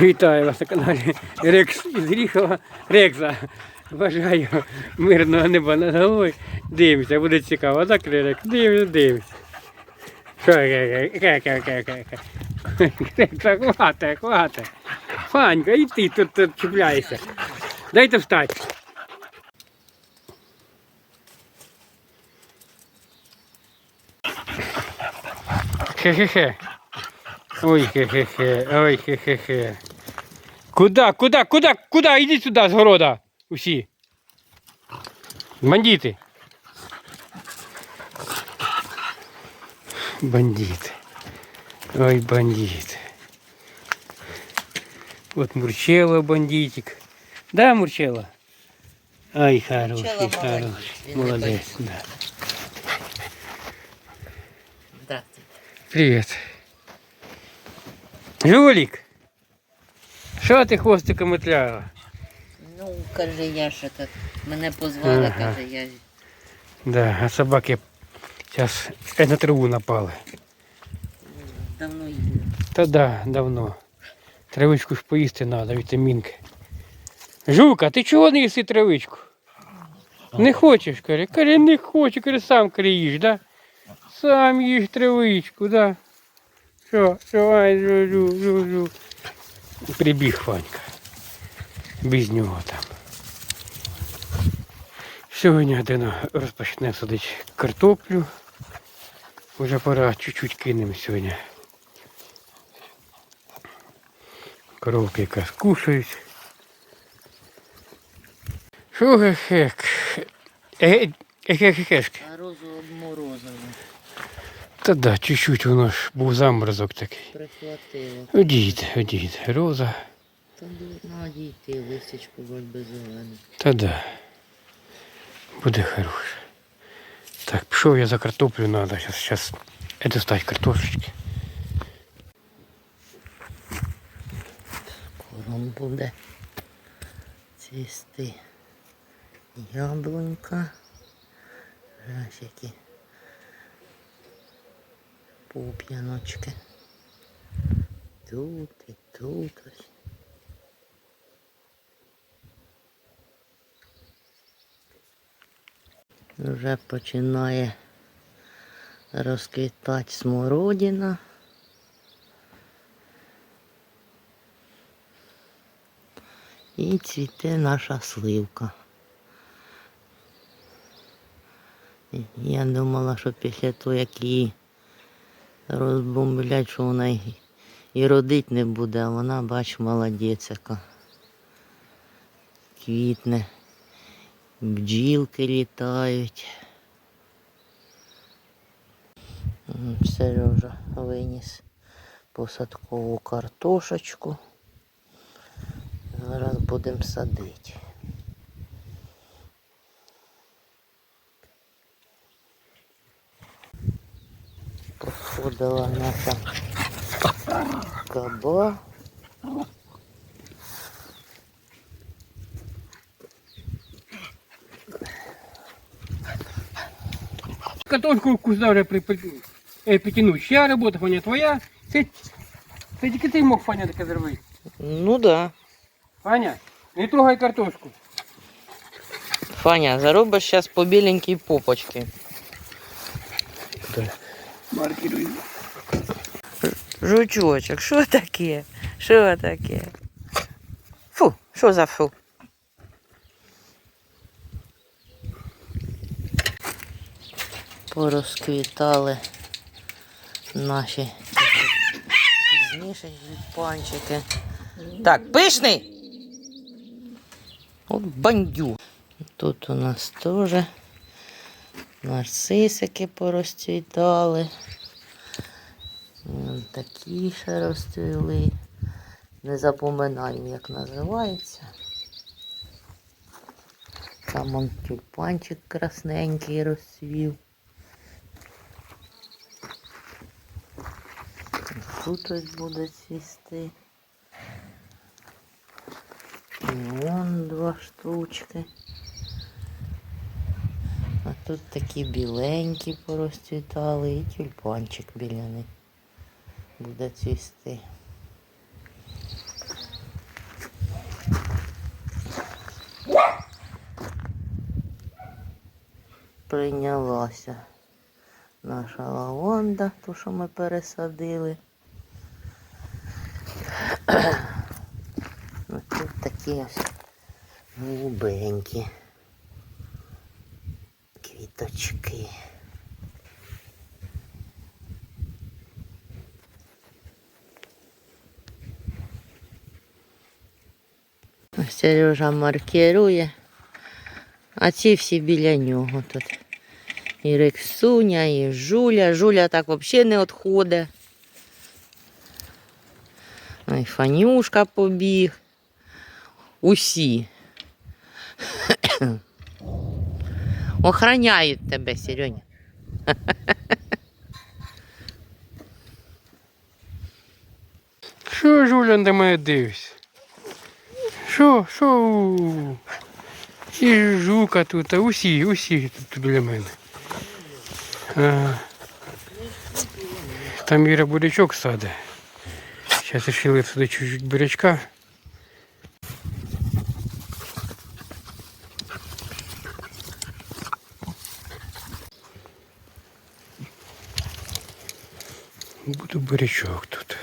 Вітаю вас на каналі Рекс із Ріхова. Рекса. Бажаю мирного неба над головою. Дивимося, буде цікаво. Так, Рекс, дивимося, дивимося. Що. Рекса, хватає, хватає. Фанька, і ти тут, тут чіпляєшся. Дайте встати. Хе-хе-хе. Ой, хе-хе-хе, ой, хе-хе-хе. Куда, куда, куда, куда? Ідіть сюди з города. Усі. Бандити. Бандити. Ой, бандит. Вот Мурчело бандитик. Да, Мурчело? Ай, хороший, Мурчело хороший. молодець, він не Молодець, да. Здравствуйте. Привет. Жулик. Що ти хвостиком метляла? Ну, каже Яша, так мене позвали, Ага. каже, я Да, а собаки зараз на траву напали. давно їду. Та да, давно. Травичку ж поїсти треба, вітамінки. Жука, ти чого не їси травичку? Не хочеш, каже. Каже, не хочу, каже, сам каже, їж, да? Сам їж травичку, да. Що, що, ай, жу, жу, жу, жу. Прибіг Ванька. Без нього там. Сьогодні Дина розпочне садити картоплю. Уже пора чуть-чуть кинемо сьогодні. Коровки якраз кушають. Що гехек? Ехехешки. А розу обморозили, Та да, чуть-чуть воно ж був заморозок такий. прихватило. Одійде, одійде. Роза. Та дурно дійти, листячку вольби зелене. Та да. Буде хороше. Так, пішов я за картоплю надо. Сейчас, сейчас это стать картошечки. Кором буде цвісти яблунька. Які пуп'яночки. Тут і тут ось. Вже починає розквітати смородина. І цвіте наша сливка. Я думала, що після того, як її розбомблять, що вона і, родить не буде, а вона, бач, молодець яка. Квітне, бджілки літають. Сережа виніс посадкову картошечку. Зараз будемо садити. Посходила наша каба. Картошку куда вже при, при, притягнув. Ще робота, Фаня, твоя. Це, це тільки ти мог, Фаня, таке зробити. Ну да. Фаня, не трогай картошку. Фаня, заробиш зараз по біленькій попочці. Маркірую. Жучочок, що таке? Що таке? Фу, що за фу? Порозквітали наші пізніше панчики. Так, пишний! От бандю. Тут у нас теж нарцисики порозцвітали. Ось Такі ще розцвіли. Не запоминаю, як називається. Там он тюльпанчик красненький розцвів. Тут ось буде цвісти. І вон два штучки. А тут такі біленькі порозцвітали і тюльпанчик біля них буде цвісти. Прийнялася наша лаванда, ту, що ми пересадили. Ось тут такі ось глубенькі квіточки. Сережа маркирує, а ці всі біля нього тут. І Рексуня, і Жуля. Жуля так взагалі не відходить. Ой, Фанюшка побіг. Усі. Охраняють тебе, Сереня. Що Жуля на мене дивишся? Що, що? І жука тут, а усі, усі тут біля мене. Ага. Там Іра бурячок саде. Зараз вирішили сюди чуть-чуть бурячка. Буду бурячок тут.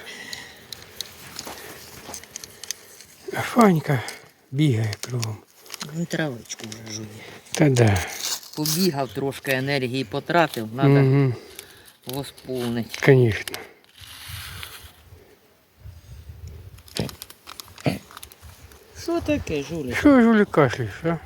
А Фанька бігає кругом. Ну, травичку вже жує. Та да. Побігав трошки енергії потратив, треба Угу, восполнити. конечно. Що таке, Жуля? Що Жулі кашляєш, а?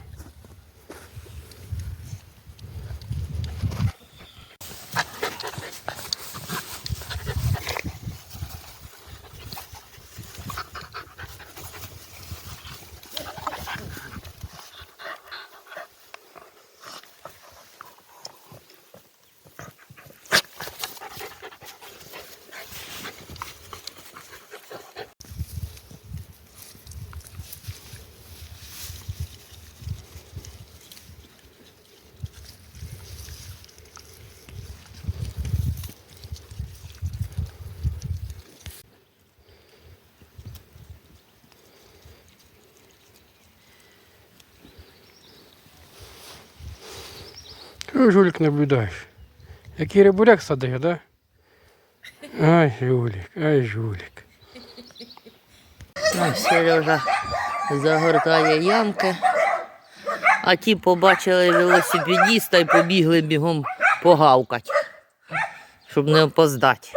Що Жулік наблюдаєш? Який рибуряк садив, да? Ай, Жулік, ай, Жулік. Ну, Сережа загортає ямки. А ті побачили велосипедіста і побігли бігом погавкати, щоб не опоздати.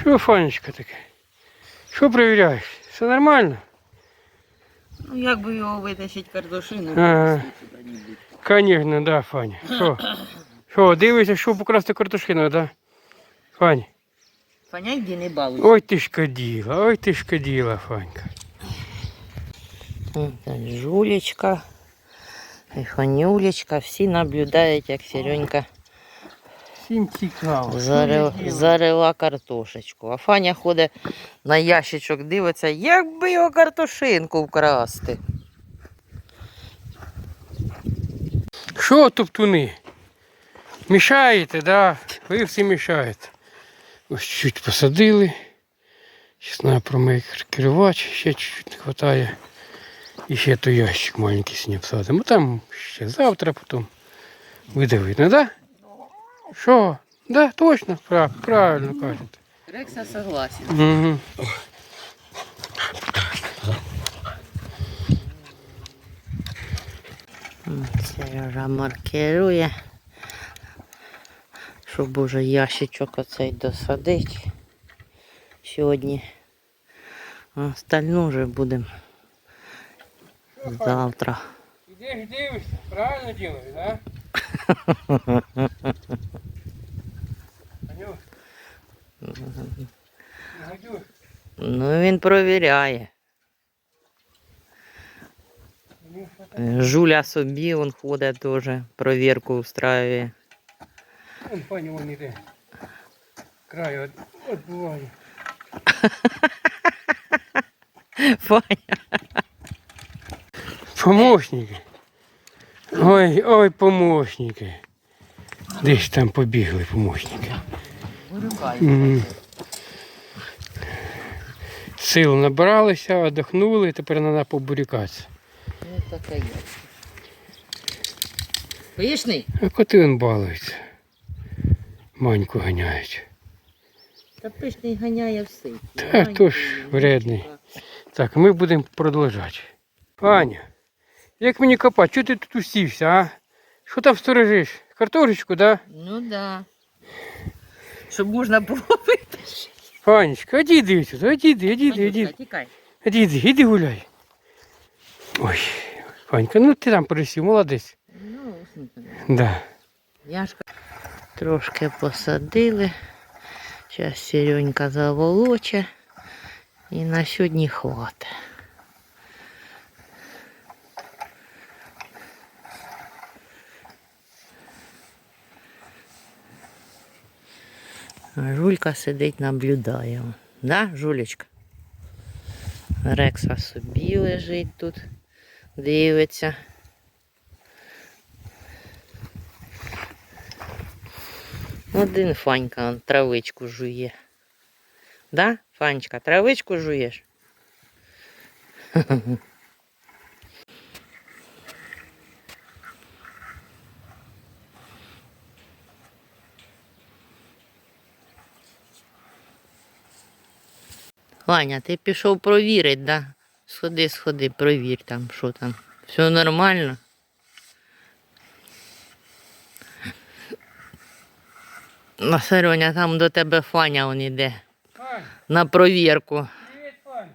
Що, Фанечка таке? Що перевіряєш? Все нормально? Ну, як би його витащити картошину, Ага. Конечно, да, Фаня. Що? Що, дивишся, що покрасти картошину, да? Фань. Фаня, йди не балуй. Ой ти ж каділа, ой ти ж каділа, Фанька. Жулечка, і Фанюлечка, всі наблюдають, як Серенька Всім цікаво. зарив, зарила картошечку. А Фаня ходить на ящичок, дивиться, як би його картошинку вкрасти. Що топтуни? Мішаєте, да? Ви всі мішаєте. Ось чуть посадили. Зараз треба промикрувати, ще чуть-чуть не вистачає. І ще той ящик маленький сьогодні посадимо. Там ще завтра потім. Видно, да? Що? Да, точно, прав, правильно кажете. Рекса согласен. Угу. Сережа маркирує, щоб уже ящичок оцей досадити сьогодні. Остальну вже будемо завтра. Ідеш дивишся, правильно робиш, да? Анюш. Гадюш. Ну він провіряє. Жуля собі він ходить теж, провірку устраює. Вон пані вон іде. Краю от, от буває. Фаня. Помощники. Ой, ой, помощники. Десь там побігли помощники. Сил набралися, одихнули, тепер треба побурікатися. Ну, таке є. Пишний? А коти він балується. Маньку ганяють. Та пишний ганяє все. Та то ж вредний. Так, ми будемо продовжувати. Аня, як мені копати? Чого ти тут усівся, а? Що там сторожиш? Картошечку, да? Ну да. Щоб можна було випити. Анечка, іди іди сюди, іди, іди, іди, іди, іди. Тікай. Іди, іди, іди гуляй. Ой, Ванька, ну ти там присів, молодець. Ну, Да. Яшка. Трошки посадили. Зараз Серенька заволоче. І на сьогодні хватить. А Жулька сидить, наблюдає. Да, Жулечка? Рекса собі лежить тут, дивиться. Один Фанька он травичку жує. Да, Фанечка, травичку жуєш? Ваня, ти пішов провірити, да? Сходи, сходи, провір там, що там. Все нормально? Ну, Сароня, там до тебе Фаня он іде Ань, на провірку. привіт, Ваня.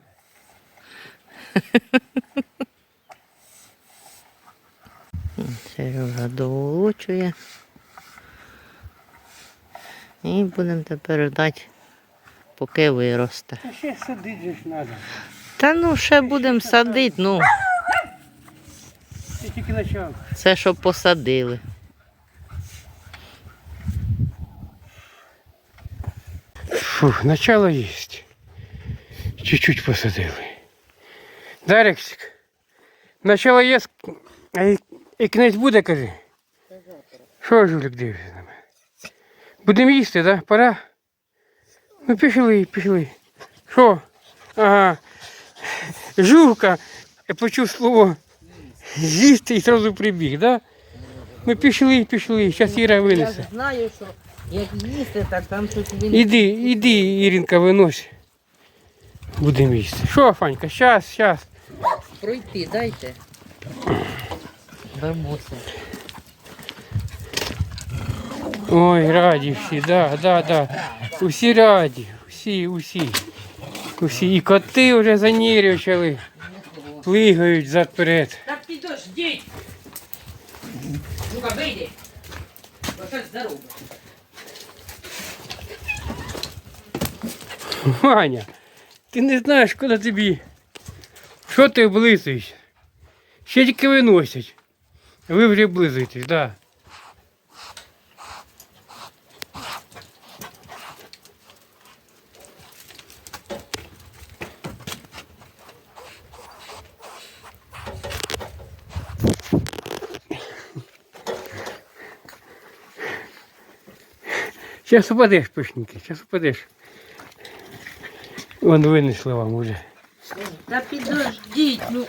Сережа доволочує. І будемо тепер ждати, поки виросте. Та ще садити ж треба. Та ну ще будемо садити, ну, Ти тільки почав. це що посадили. Фух, начало есть. Чуть-чуть посадили. Да, Рексик? Начало є, а і, і кінець буде, кажи. Що жулик дивиться на мене? Будемо їсти, да? Пора? Ну пішли, пішли. Що? Ага. Жулка, я почув слово їсти і одразу прибіг, да? Ну пішли, пішли, зараз Іра винесе. знаю, що як їсти, так там щось він. Іди, іди, Іринка, винось. Будемо їсти. Що, Фанька, щас, щас. Пройти, дайте. Бабуся. Ой, раді всі, да, да, да. Усі раді, усі, усі. Усі. І коти вже занірювали. Плигають зад-перед. Так підождіть. Ну-ка, вийди. Бо щось здорове. Ваня, ти не знаєш, куди тобі. Що ти облизуєш? Ще тільки виносять. Ви вже облизуєтесь, да. Сейчас упадеш, пишненький, сейчас упадеш. Вон винесли вам уже. Та підождіть, ну.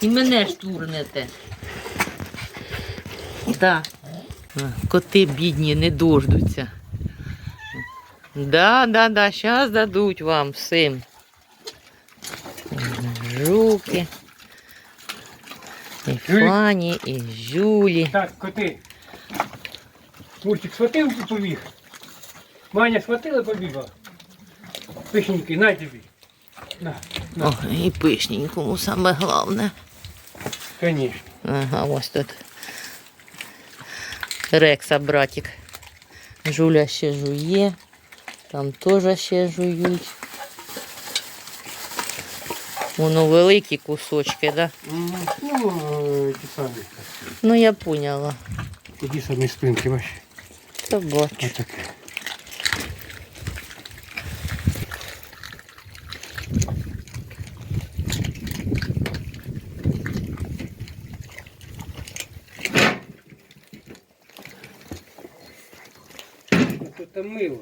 І мене ж турнете. Да. Коти бідні не дождуться. Да, да, да, зараз дадуть вам всім. Жуки. І Фані, і Жюлі. Так, коти. Мурчик схватив і побіг. Маня схватила побігла. Пишенький, на тобі. На, на, О, і пишненькому саме головне. конечно. Ага, ось тут. Рекса, братик. Жуля ще жує. Там теж ще жують. Воно великі кусочки, да? Ну, ті самі. Ну я поняла. Ті самі спинки ваші то бачу. Отаке. Це мило.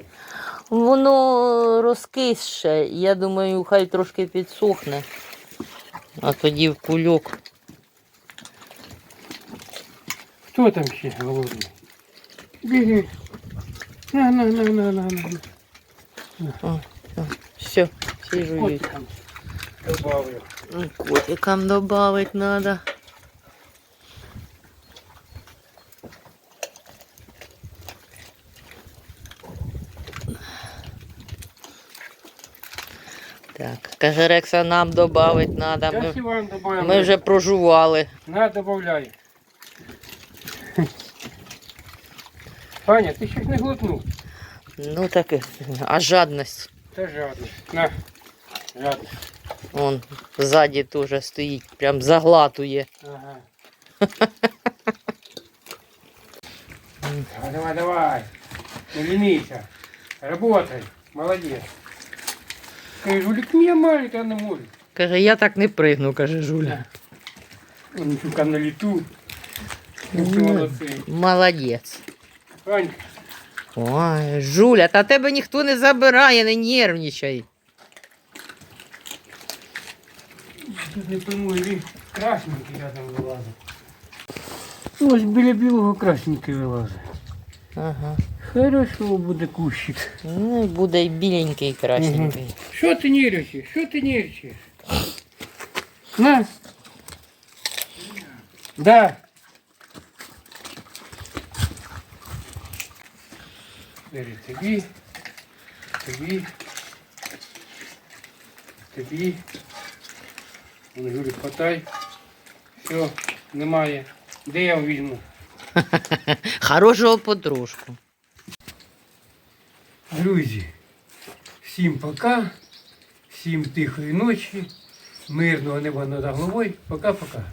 Воно розкисше, я думаю, хай трошки підсохне, а тоді в кульок. Хто там ще голодний? Біги. На, на, на, на, на, на. Все, всі жують. Котикам добавлю. Ну, Котикам добавить надо. Так, каже Рекса, нам добавить надо. Ми, ми вже прожували. На, добавляй. Аня, ти ще ж не глотнув. Ну так, і- а жадність. Та жадно. На. Жадно. Он ззаді теж стоїть, прям заглатує. Ага. Давай, давай, давай. Не ленися. Работай. Молодец. Скажи, Жулик, не маленький, а не может. Каже, я так не пригну, каже Жуля. Он сука на лету. Ну. Молодцы. Молодець. Ой, Жуля, та тебе ніхто не забирає, не нервничай. тут не пойму, или красненький рядом вилазить. Ось біля білого красненький вилазить. Ага. Хорошо буде кущик. Ну буде і біленький, і красненький. Що ти нервничаєш? Що ти нервничаєш? На. Да. Бери тобі, тобі, тобі. Жулі, хватай. Все, немає. Де я візьму? Хорошого потрошку. Друзі, всім пока, всім тихої ночі, мирного неба над головою. Пока-пока.